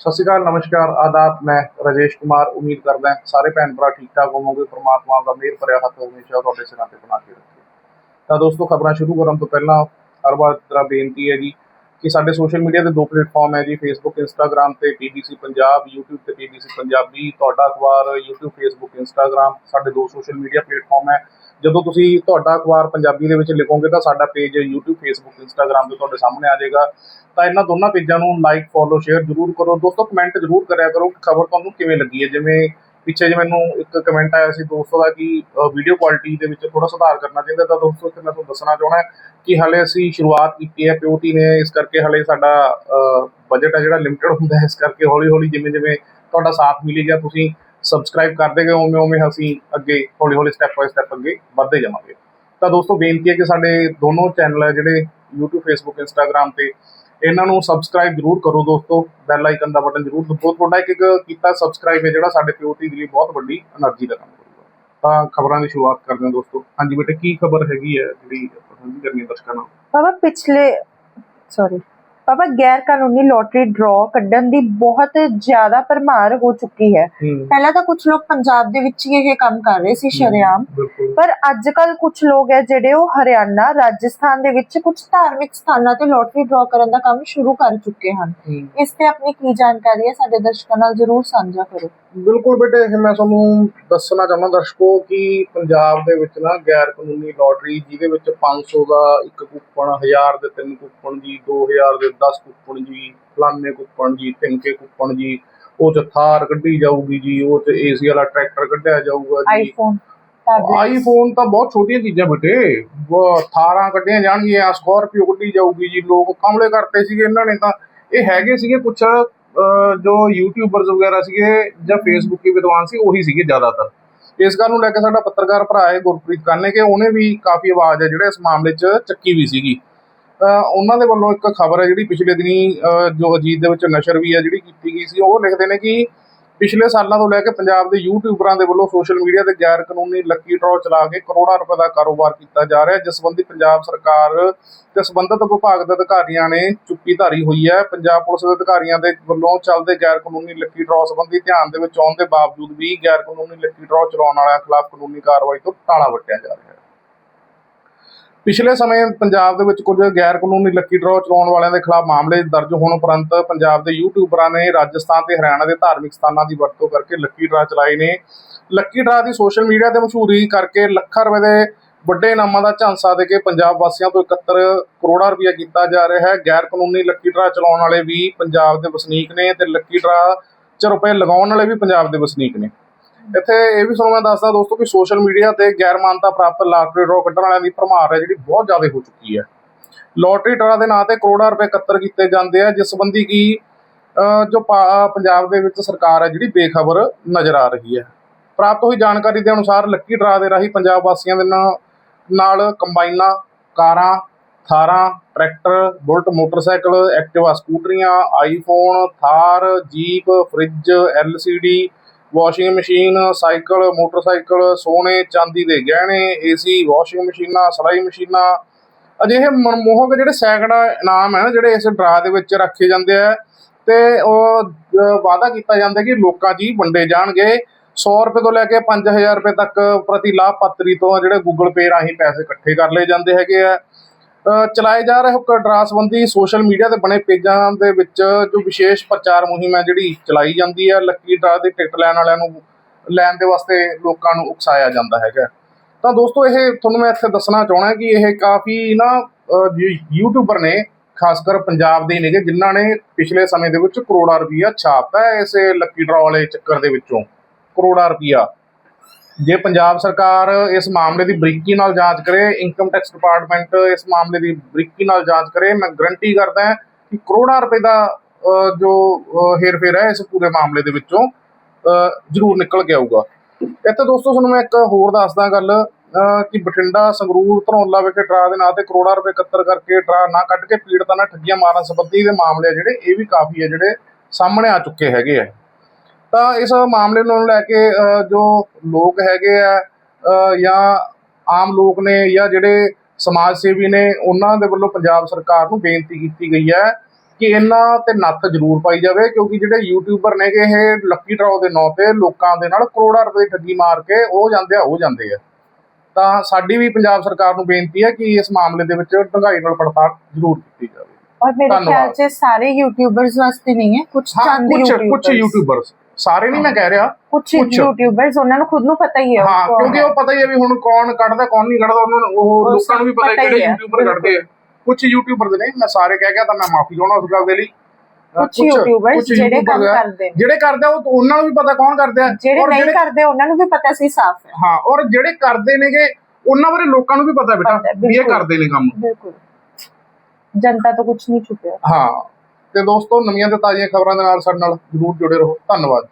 ਸਤਿ ਸ਼੍ਰੀ ਅਕਾਲ, ਨਮਸਕਾਰ, ਆਦਾਬ, ਮੈਂ ਰਾਜੇਸ਼ ਕੁਮਾਰ, ਉਮੀਦ ਕਰਦਾ ਹਾਂ ਸਾਰੇ ਭੈਣ ਭਰਾ ਠੀਕ ਠਾਕ ਹੋਵੋਗੇ, ਪ੍ਰਮਾਤਮਾ ਦਾ ਮਿਹਰ ਭਰਿਆ ਹੱਥ ਹਮੇਸ਼ਾ ਤੁਹਾਡੇ ਸਿਰਾਂ ਤੇ ਬਣਾ ਕੇ ਰੱਖੇ। ਤਾਂ ਦੋਸਤੋ, ਖਬਰਾਂ ਸ਼ੁਰੂ ਕਰਨ ਤੋਂ ਪਹਿਲਾਂ ਹਰ ਵਾਰ ਤਰ੍ਹਾਂ ਬੇਨਤੀ ਹੈ ਜੀ ਕਿ ਸਾਡੇ ਸੋਸ਼ਲ ਮੀਡੀਆ ਦੇ ਦੋ ਪਲੇਟਫਾਰਮ ਹੈ ਜੀ ਫੇਸਬੁੱਕ ਇੰਸਟਾਗ੍ਰam ਤੇ ਪੀਬੀਸੀ ਪੰਜਾਬ, YouTube ਤੇ ਪੀਬੀਸੀ ਪੰਜਾਬੀ, ਤੁਹਾਡਾ ਅਖਬਾਰ, YouTube, Facebook, Instagram ਸਾਡੇ ਦੋ ਸੋਸ਼ਲ ਮੀਡੀਆ ਪਲੇਟਫਾਰਮ ਹੈ। ਜਦੋਂ ਤੁਸੀਂ ਤੁਹਾਡਾ ਅਖਬਾਰ ਪੰਜਾਬੀ ਦੇ ਵਿੱਚ ਲਿਖੋਗੇ ਤਾਂ ਸਾਡਾ ਪੇਜ YouTube, Facebook, Instagram ਤੇ ਤੁਹਾਡੇ ਸਾਹਮਣੇ ਆ ਜਾਏਗਾ। ਤਾਂ ਇਹਨਾਂ ਦੋਨਾਂ ਪੇਜਾਂ ਨੂੰ ਲਾਈਕ ਫੋਲੋ ਸ਼ੇਅਰ ਜ਼ਰੂਰ ਕਰੋ। ਦੋਸਤੋ ਕਮੈਂਟ ਜ਼ਰੂਰ ਕਰਿਆ ਕਰੋ ਕਿ ਖਬਰ ਤੁਹਾਨੂੰ ਕਿਵੇਂ ਲੱਗੀ ਹੈ। ਜਿਵੇਂ ਪਿੱਛੇ ਜੇ ਮੈਨੂੰ ਇੱਕ ਕਮੈਂਟ ਆਇਆ ਸੀ ਦੋਸਤੋ ਦਾ ਕਿ ਵੀਡੀਓ ਕੁਆਲਿਟੀ ਦੇ ਵਿੱਚ ਥੋੜਾ ਸੁਧਾਰ ਕਰਨਾ ਚਾਹੀਦਾ ਤਾਂ ਦੋਸਤੋ ਇੱਥੇ ਮੈਂ ਤੁਹਾਨੂੰ ਦੱਸਣਾ ਚਾਹਣਾ ਕਿ ਹਾਲੇ ਅਸੀਂ ਸ਼ੁਰੂਆਤ ਕੀਤੀ ਹੈ ਪਿਓਟੀ ਨੇ ਇਸ ਕਰਕੇ ਹਾਲੇ ਸਾਡਾ ਬਜਟ ਹੈ ਜਿਹੜਾ ਲਿਮਟਿਡ ਹੁੰਦਾ ਹੈ, ਇਸ ਕਰਕੇ ਹੌਲੀ ਹੌਲੀ ਜਿਵੇਂ ਜਿਵੇਂ ਤੁਹਾਡਾ ਸਾਥ ਮਿਲੇਗਾ ਤੁਸੀਂ ਸਬਸਕ੍ਰਾਈਬ ਕਰਦੇ ਗਏ, ਉਵੇਂ ਉਵੇਂ ਅਸੀਂ ਅੱਗੇ ਹੌਲੀ ਹੌਲੀ ਸਟੈਪ ਬਾਏ ਸਟੈਪ ਅੱਗੇ ਵੱਧਦੇ ਜਾਵਾਂਗੇ। ਤਾਂ ਦੋਸਤੋ ਬੇਨਤੀ ਹੈ ਕਿ ਸਾਡੇ ਦੋਨੋਂ ਚੈਨਲ ਹੈ ਜਿਹੜੇ YouTube, Facebook, Instagram ਤੇ ਇਹਨਾਂ ਨੂੰ ਸਬਸਕ੍ਰਾਈਬ ਜ਼ਰੂਰ ਕਰੋ ਦੋਸਤੋ ਬੈਲ ਆਈਕਨ ਦਾ ਬਟਨ ਜ਼ਰੂਰ ਦਬੋ ਤੁਹਾਡਾ ਇੱਕ ਇੱਕ ਕੀਤਾ ਸਬਸਕ੍ਰਾਈਬ ਹੈ ਜਿਹੜਾ ਸਾਡੇ ਪੀਓਟੀ ਦੇ ਲਈ ਬਹੁਤ ਵੱਡੀ એનર્ਜੀ ਦਾ ਕੰਮ ਕਰੂਗਾ। ਤਾਂ ਖਬਰਾਂ ਦੀ ਸ਼ੁਰੂਆਤ ਕਰਦੇ ਹਾਂ ਦੋਸਤੋ। ਹਾਂਜੀ ਬੇਟੇ, ਕੀ ਖਬਰ ਹੈਗੀ ਹੈ ਜਿਹੜੀ ਆਪਾਂ ਸਾਂਝੀ ਕਰਨੀ ਹੈ ਦਰਸ਼ਕਾਂ ਨਾਲ? ਬਾਬਾ ਪਿਛਲੇ ਸੌਰੀ ਪਾਪਾ ਗੈਰ ਕਾਨੂੰਨੀ ਲੋਟਰੀ ਡਰਾਅ ਕੱਢਣ ਦੀ ਬਹੁਤ ਜ਼ਿਆਦਾ ਭਰਮਾਰ ਹੋ ਚੁੱਕੀ ਹੈ। ਪਹਿਲਾਂ ਤਾਂ ਕੁਝ ਲੋਕ ਪੰਜਾਬ ਦੇ ਵਿੱਚ ਹੀ ਇਹ ਕੰਮ ਕਰ ਰਹੇ ਸੀ ਸ਼ਰੇਆਮ। ਪਰ ਅੱਜ ਕੱਲ ਕੁਝ ਲੋਕ ਹੈ ਜਿਹੜੇ ਉਹ ਹਰਿਆਣਾ ਰਾਜਸਥਾਨ ਦੇ ਵਿੱਚ ਕੁਝ ਧਾਰਮਿਕ ਸਥਾਨਾਂ ਤੇ ਲੋਟਰੀ ਡਰਾਅ ਕਰਨ ਦਾ ਕੰਮ ਸ਼ੁਰੂ ਕਰ ਚੁੱਕੇ ਹਨ। ਇਸ ਤੇ ਆਪਣੀ ਕੀ ਜਾਣਕਾਰੀ ਹੈ ਸਾਡੇ ਦਰਸ਼ਕਾਂ ਨਾਲ ਜਰੂਰ ਸਾਂਝਾ ਕਰੋ। ਬਿਲਕੁਲ ਬੇਟੇ ਇਹ ਮੈਂ ਤੁਹਾਨੂੰ ਦੱਸਣਾ ਚਾਹੁੰਦਾ ਦਰਸ਼ਕੋ ਕਿ ਪੰਜਾਬ ਦੇ ਵਿੱਚ ਨਾ ਗੈਰ ਕਾਨੂੰਨੀ ਲੋਟਰੀ ਜਿਹਦੇ ਵਿੱਚ 500 ਦਾ ਇੱਕ ਕੂਪਨ 1000 ਦੇ ਤਿੰਨ ਕੂਪਨ ਜੀ 2000 ਦੇ 10 ਕੂਪਨ ਜੀ ਫਲਾਨੇ ਕੂਪਨ ਜੀ ਤਿੰਨਕੇ ਕੂਪਨ ਜੀ ਉਹ ਚ ਥਾਰ ਕੱਢੀ ਜਾਊਗੀ ਜੀ ਉਹ ਚ ਏਸੀ ਵਾਲਾ ਟਰੈਕਟਰ ਕੱਢਿਆ ਜਾਊਗਾ ਜੀ। ਆਈਫੋਨ ਆਈਫੋਨ ਤਾਂ ਬਹੁਤ ਛੋਟੀਆਂ ਚੀਜ਼ਾਂ ਬੇਟੇ ਉਹ ਥਾਰਾਂ ਕੱਢੀਆਂ ਜਾਣਗੀਆਂ ਸਕਾਰਪੀਓ ਕੱਢੀ ਜਾਊਗੀ ਜੀ ਲੋਕ ਕਮਲੇ ਕਰਤੇ ਸੀਗੇ ਇਹਨਾਂ ਨੇ ਤਾਂ। ਇਹ ਹੈਗੇ ਸੀਗੇ ਕੁਛ ਜੋ ਯੂਟਿਊਬਰਸ ਵਗੈਰਾ ਸੀਗੇ ਜਾਂ ਫੇਸਬੁੱਕੀ ਵਿਦਵਾਨ ਸੀ ਉਹੀ ਸੀਗੇ ਜ਼ਿਆਦਾਤਰ। ਇਸ ਗੱਲ ਨੂੰ ਲੈ ਕੇ ਸਾਡਾ ਪੱਤਰਕਾਰ ਭਰਾ ਹੈ ਗੁਰਪ੍ਰੀਤ ਕਾਨੇ ਕਿ ਉਹਨੇ ਵੀ ਕਾਫੀ ਆਵਾਜ਼ ਹੈ ਜਿਹੜੇ ਇਸ ਮਾਮਲੇ 'ਚ ਚੱਕੀ ਵੀ ਸੀਗੀ। ਅਹ, ਉਹਨਾਂ ਦੇ ਵੱਲੋਂ ਇੱਕ ਖਬਰ ਹੈ ਜਿਹੜੀ ਪਿਛਲੇ ਦਿਨੀ ਅਹ, ਜੋ ਅਜੀਤ ਦੇ ਵਿੱਚ ਨਸ਼ਰ ਵੀ ਹੈ ਜਿਹੜੀ ਕੀਤੀ ਗਈ ਸੀ ਉਹ ਲਿਖਦੇ ਨੇ ਕਿ ਪਿਛਲੇ ਸਾਲਾਂ ਤੋਂ ਲੈ ਕੇ ਪੰਜਾਬ ਦੇ ਯੂਟਿਊਬਰਾਂ ਦੇ ਵੱਲੋਂ ਸੋਸ਼ਲ ਮੀਡੀਆ ਤੇ ਗੈਰ ਕਾਨੂੰਨੀ ਲੱਕੀ ਡਰਾਅ ਚਲਾ ਕੇ ਕਰੋੜਾਂ ਰੁਪਏ ਦਾ ਕਾਰੋਬਾਰ ਕੀਤਾ ਜਾ ਰਿਹਾ ਹੈ, ਜਿਸ ਸੰਬੰਧੀ ਪੰਜਾਬ ਸਰਕਾਰ ਤੇ ਸੰਬੰਧਿਤ ਵਿਭਾਗ ਦੇ ਅਧਿਕਾਰੀਆਂ ਨੇ ਚੁੱਪੀ ਧਾਰੀ ਹੋਈ ਹੈ। ਪੰਜਾਬ ਪੁਲਿਸ ਦੇ ਅਧਿਕਾਰੀਆਂ ਦੇ ਵੱਲੋਂ ਚੱਲਦੇ ਗੈਰ ਕਾਨੂੰਨੀ ਲੱਕੀ ਡਰਾਅ ਸੰਬੰਧੀ ਧਿਆਨ ਦੇ ਵਿੱਚ ਆਉਣ ਦੇ ਬਾਵਜੂਦ ਵੀ ਗੈਰ ਕਾਨੂੰਨੀ ਲੱਕੀ ਡਰਾਅ ਚਲਾਉਣ ਵਾਲਿਆਂ ਖਿਲਾਫ ਕਾਨੂੰਨੀ ਕਾਰਵਾਈ ਤੋਂ ਟਾਲਾ ਵੱਟਿਆ ਜਾ ਰਿਹਾ ਹੈ। ਪਿਛਲੇ ਸਮੇਂ ਪੰਜਾਬ ਦੇ ਵਿੱਚ ਕੁਝ ਗੈਰ ਕਾਨੂੰਨੀ ਲੱਕੀ ਡਰਾਅ ਚਲਾਉਣ ਵਾਲਿਆਂ ਦੇ ਖਿਲਾਫ ਮਾਮਲੇ ਦਰਜ ਹੋਣ ਉਪਰੰਤ ਪੰਜਾਬ ਦੇ ਯੂਟਿਊਬਰਾਂ ਨੇ ਰਾਜਸਥਾਨ ਤੇ ਹਰਿਆਣਾ ਦੇ ਧਾਰਮਿਕ ਸਥਾਨਾਂ ਦੀ ਵਰਤੋਂ ਕਰਕੇ ਲੱਕੀ ਡਰਾ ਚਲਾਏ ਨੇ। ਲੱਕੀ ਡਰਾਅ ਦੀ ਸੋਸ਼ਲ ਮੀਡੀਆ ਤੇ ਮਸ਼ਹੂਰੀ ਕਰਕੇ ਲੱਖਾਂ ਰੁਪਏ ਦੇ ਵੱਡੇ ਇਨਾਮਾਂ ਦਾ ਝਾਂਸਾ ਦੇ ਕੇ ਪੰਜਾਬ ਵਾਸੀਆਂ ਤੋਂ 71 ਕਰੋੜਾਂ ਰੁਪਇਆ ਕੀਤਾ ਜਾ ਰਿਹਾ ਹੈ। ਗੈਰ ਕਾਨੂੰਨੀ ਲੱਕੀ ਡਰਾ ਚਲਾਉਣ ਵਾਲੇ ਵੀ ਪੰਜਾਬ ਦੇ ਵਸਨੀਕ ਨੇ ਤੇ ਲੱਕੀ ਡਰਾ 'ਚ ਰੁਪਏ ਲਗਾਉਣ ਵਾਲੇ ਵੀ ਪੰਜਾਬ ਦੇ ਵਸਨੀਕ ਨੇ। ਇੱਥੇ ਇਹ ਵੀ ਤੁਹਾਨੂੰ ਮੈਂ ਦੱਸਦਾ ਦੋਸਤੋ ਕਿ ਸੋਸ਼ਲ ਮੀਡੀਆ ਤੇ ਗੈਰ ਮਾਨਤਾ ਪ੍ਰਾਪਤ ਲਾਟਰੀ ਡਰਾਅ ਕੱਢਣ ਵਾਲਿਆਂ ਦੀ ਭਰਮਾਰ ਹੈ, ਜਿਹੜੀ ਬਹੁਤ ਜ਼ਿਆਦਾ ਹੋ ਚੁੱਕੀ ਹੈ। ਲੋਟਰੀ ਡਰਾਅ ਦੇ ਨਾਂ ਤੇ ਕਰੋੜਾਂ ਰੁਪਏ ਇਕੱਤਰ ਕੀਤੇ ਜਾਂਦੇ ਆ, ਜਿਸ ਸੰਬੰਧੀ ਕੀ ਜੋ ਪੰਜਾਬ ਦੇ ਵਿੱਚ ਸਰਕਾਰ ਹੈ, ਜਿਹੜੀ ਬੇਖਬਰ ਨਜ਼ਰ ਆ ਰਹੀ ਹੈ। ਪ੍ਰਾਪਤ ਹੋਈ ਜਾਣਕਾਰੀ ਦੇ ਅਨੁਸਾਰ ਲੱਕੀ ਡਰਾਅ ਦੇ ਰਾਹੀਂ ਪੰਜਾਬ ਵਾਸੀਆਂ ਦੇ ਨਾਲ ਨਾਲ ਕੰਬਾਈਨਾਂ, ਕਾਰਾਂ, ਥਾਰਾਂ, tractor, bullet, motorcycle, Activa ਸਕੂਟਰੀਆਂ, iPhone, Thar, jeep, fridge, LCD washing machine, cycle, motorcycle, ਸੋਨੇ, ਚਾਂਦੀ ਦੇ ਗਹਿਣੇ, ਏਸੀ, ਵਾਸ਼ਿੰਗ ਮਸ਼ੀਨਾਂ, ਸਿਲਾਈ ਮਸ਼ੀਨਾਂ, ਅਜਿਹੇ ਮਨਮੋਹਕ ਜਿਹੜੇ ਸੈਂਕੜਾ ਇਨਾਮ ਹੈ ਨਾ, ਜਿਹੜੇ ਇਸ ਡਰਾ ਦੇ ਵਿੱਚ ਰੱਖੇ ਜਾਂਦੇ ਆ ਤੇ ਉਹ ਵਾਅਦਾ ਕੀਤਾ ਜਾਂਦਾ ਕਿ ਲੋਕਾਂ 'ਚ ਹੀ ਵੰਡੇ ਜਾਣਗੇ। 100 ਰੁਪਏ ਤੋਂ ਲੈ ਕੇ 5000 ਰੁਪਏ ਤੱਕ ਪ੍ਰਤੀ ਲਾਭਪਾਤਰੀ ਤੋਂ ਜਿਹੜੇ ਗੂਗਲ ਪੇ ਰਾਹੀਂ ਪੈਸੇ ਇਕੱਠੇ ਕਰ ਲਏ ਜਾਂਦੇ ਹੈਗੇ ਆ। ਚਲਾਏ ਜਾ ਰਹੇ ਹੁੱਕ ਡਰਾ ਸੰਬੰਧੀ ਸੋਸ਼ਲ ਮੀਡੀਆ ਤੇ ਬਣੇ ਪੇਜਾਂ ਦੇ ਵਿੱਚ ਜੋ ਵਿਸ਼ੇਸ਼ ਪ੍ਰਚਾਰ ਮੁਹਿੰਮ ਹੈ ਜਿਹੜੀ ਚਲਾਈ ਜਾਂਦੀ ਹੈ, ਲੱਕੀ ਡਰਾ ਦੀ ਟਿਕਟ ਲੈਣ ਵਾਲਿਆਂ ਨੂੰ, ਲੈਣ ਦੇ ਵਾਸਤੇ ਲੋਕਾਂ ਨੂੰ ਉਕਸਾਇਆ ਜਾਂਦਾ ਹੈਗਾ। ਤਾਂ ਦੋਸਤੋ, ਇਹ ਤੁਹਾਨੂੰ ਮੈਂ ਇੱਥੇ ਦੱਸਣਾ ਚਾਹਣਾ ਕਿ ਇਹ ਕਾਫੀ ਨਾ ਯੂਟਿਊਬਰ ਨੇ ਖਾਸ ਕਰ ਪੰਜਾਬ ਦੇ ਨੇਗੇ, ਜਿਨ੍ਹਾਂ ਨੇ ਪਿਛਲੇ ਸਮੇਂ ਦੇ ਵਿੱਚ ਕਰੋੜਾਂ ਰੁਪਈਆ ਛਾਪਤਾ ਹੈ ਇਸੇ ਲੱਕੀ ਡਰਾ ਵਾਲੇ ਚੱਕਰ ਦੇ ਵਿੱਚੋਂ। ਕਰੋੜਾਂ ਰੁਪਈਆ। ਜੇ ਪੰਜਾਬ ਸਰਕਾਰ ਇਸ ਮਾਮਲੇ ਦੀ ਬਰੀਕੀ ਨਾਲ ਜਾਂਚ ਕਰੇ ਇਨਕਮ ਟੈਕਸ ਡਿਪਾਰਟਮੈਂਟ ਇਸ ਮਾਮਲੇ ਦੀ ਬਰੀਕੀ ਨਾਲ ਜਾਂਚ ਕਰੇ, ਮੈਂ ਗਰੰਟੀ ਕਰਦਾ ਹਾਂ ਕਿ ਕਰੋੜਾਂ ਰੁਪਏ ਦਾ ਜੋ ਹੇਰਫੇਰ ਹੈ ਇਸ ਪੂਰੇ ਮਾਮਲੇ ਦੇ ਵਿੱਚੋਂ ਜ਼ਰੂਰ ਨਿਕਲ ਕੇ ਆਊਗਾ। ਇੱਥੇ ਦੋਸਤੋ, ਤੁਹਾਨੂੰ ਮੈਂ ਇੱਕ ਹੋਰ ਦੱਸਦਾ ਗੱਲ ਕਿ ਬਠਿੰਡਾ, ਸੰਗਰੂਰ, ਧਨੌਲਾ ਵਿਖੇ ਡਰਾ ਦੇ ਨਾਂ ਤੇ ਕਰੋੜਾਂ ਰੁਪਏ ਇਕੱਤਰ ਕਰਕੇ ਡਰਾ ਨਾ ਕੱਢ ਕੇ ਪੀੜਤਾਂ ਨਾਲ ਠੱਗੀਆਂ ਮਾਰਨ ਸੰਬੰਧੀ ਦੇ ਮਾਮਲੇ ਜਿਹੜੇ, ਇਹ ਵੀ ਕਾਫੀ ਹੈ ਜਿਹੜੇ ਸਾਹਮਣੇ ਆ ਚੁੱਕੇ ਹੈਗੇ ਆ। ਤਾਂ ਇਸ ਮਾਮਲੇ ਨੂੰ ਲੈ ਕੇ ਜੋ ਲੋਕ ਹੈਗੇ ਆ ਜਾਂ ਆਮ ਲੋਕ ਨੇ ਜਾਂ ਜਿਹੜੇ ਸਮਾਜ ਸੇਵੀ ਨੇ ਉਹਨਾਂ ਦੇ ਵੱਲੋਂ ਪੰਜਾਬ ਸਰਕਾਰ ਨੂੰ ਬੇਨਤੀ ਕੀਤੀ ਗਈ ਹੈ ਕਿ ਇਹਨਾਂ ਤੇ ਨੱਥ ਜ਼ਰੂਰ ਪਾਈ ਜਾਵੇ ਕਿਉਂਕਿ ਜਿਹੜੇ ਯੂਟਿਊਬਰ ਨੇਗੇ ਇਹ ਲੱਕੀ ਡਰਾਅ ਦੇ ਨਾਂ ਤੇ ਲੋਕਾਂ ਦੇ ਨਾਲ ਕਰੋੜਾਂ ਰੁਪਏ ਠੱਗੀ ਮਾਰ ਕੇ ਉਹ ਜਾਂਦੇ ਆ ਉਹ ਜਾਂਦੇ ਆ। ਤਾਂ ਸਾਡੀ ਵੀ ਪੰਜਾਬ ਸਰਕਾਰ ਨੂੰ ਬੇਨਤੀ ਹੈ ਕਿ ਇਸ ਮਾਮਲੇ ਦੇ ਵਿੱਚ ਡੰਗਾਈ ਨਾਲ ਪੜਤਾਲ ਜ਼ਰੂਰ ਕੀਤੀ ਜਾਵੇ। ਔਰ ਮੇਰੇ ਖਿਆਲ 'ਚ ਸਾਰੇ ਯੂਟਿਊਬਰਸ ਵਾਸਤੇ ਨਹੀਂ ਹੈ ਕੁਝ ਚੰਦ ਯੂਟਿਊਬਰਸ ਕੁਝ ਯੂਟਿਊਬਰਸ ਸਾਰੇ ਨਹੀਂ ਮੈਂ ਕਹਿ ਰਿਹਾ। ਕੁਝ ਯੂਟਿਊਬਰਸ ਉਹਨਾਂ ਨੂੰ ਖੁਦ ਨੂੰ ਪਤਾ ਹੀ ਹੈ ਹਾਂ ਕਿਉਂਕਿ ਉਹ ਪਤਾ ਹੀ ਹੈ ਵੀ ਹੁਣ ਕੌਣ ਕੱਢਦਾ ਕੌਣ ਨਹੀਂ ਕੱਢਦਾ ਉਹਨਾਂ ਨੂੰ ਉਹ ਲੋਕਾਂ ਨੂੰ ਵੀ ਪਤਾ ਹੈ ਕਿਹੜੇ ਯੂਟਿਊਬਰ ਕੱਢਦੇ ਆ। ਕੁਝ ਯੂਟਿਊਬਰ ਨੇ ਮੈਂ ਸਾਰੇ ਕਹਿ ਗਿਆ ਤਾਂ ਮੈਂ ਮਾਫੀ ਚਾਹਣਾ ਉਸ ਗੱਲ ਦੇ ਲਈ। ਕੁਝ ਯੂਟਿਊਬਰਸ ਜਿਹੜੇ ਕੰਮ ਕਰਦੇ ਜਿਹੜੇ ਕਰਦੇ ਉਹ ਉਹਨਾਂ ਨੂੰ ਵੀ ਪਤਾ ਕੌਣ ਕਰਦੇ ਆ। ਔਰ ਜਿਹੜੇ ਕਰਦੇ ਉਹਨਾਂ ਨੂੰ ਵੀ ਪਤਾ ਸੀ ਸਾਫ਼ ਹੈ। ਹਾਂ ਔਰ ਜਿਹੜੇ ਕਰਦੇ ਨੇਗੇ ਉਹਨਾਂ ਬਾਰੇ ਲੋਕਾਂ ਨੂੰ ਵੀ ਪਤਾ ਬੇਟਾ ਵੀ ਇਹ ਕਰਦੇ ਨੇ ਕੰਮ। ਬਿਲਕੁਲ। ਜਨਤਾ ਤੋਂ ਕੁਝ ਨਹੀਂ ਛੁਪਿਆ। ਹਾਂ। ਤੇ ਦੋਸਤੋ ਨਵੀਆਂ ਤੇ ਤਾਜ਼ੀਆਂ ਖਬਰਾਂ ਦੇ ਨਾਲ ਸਾਡੇ ਨਾਲ ਜਰੂਰ ਜੁੜੇ ਰਹੋ। ਧੰਨਵਾਦ।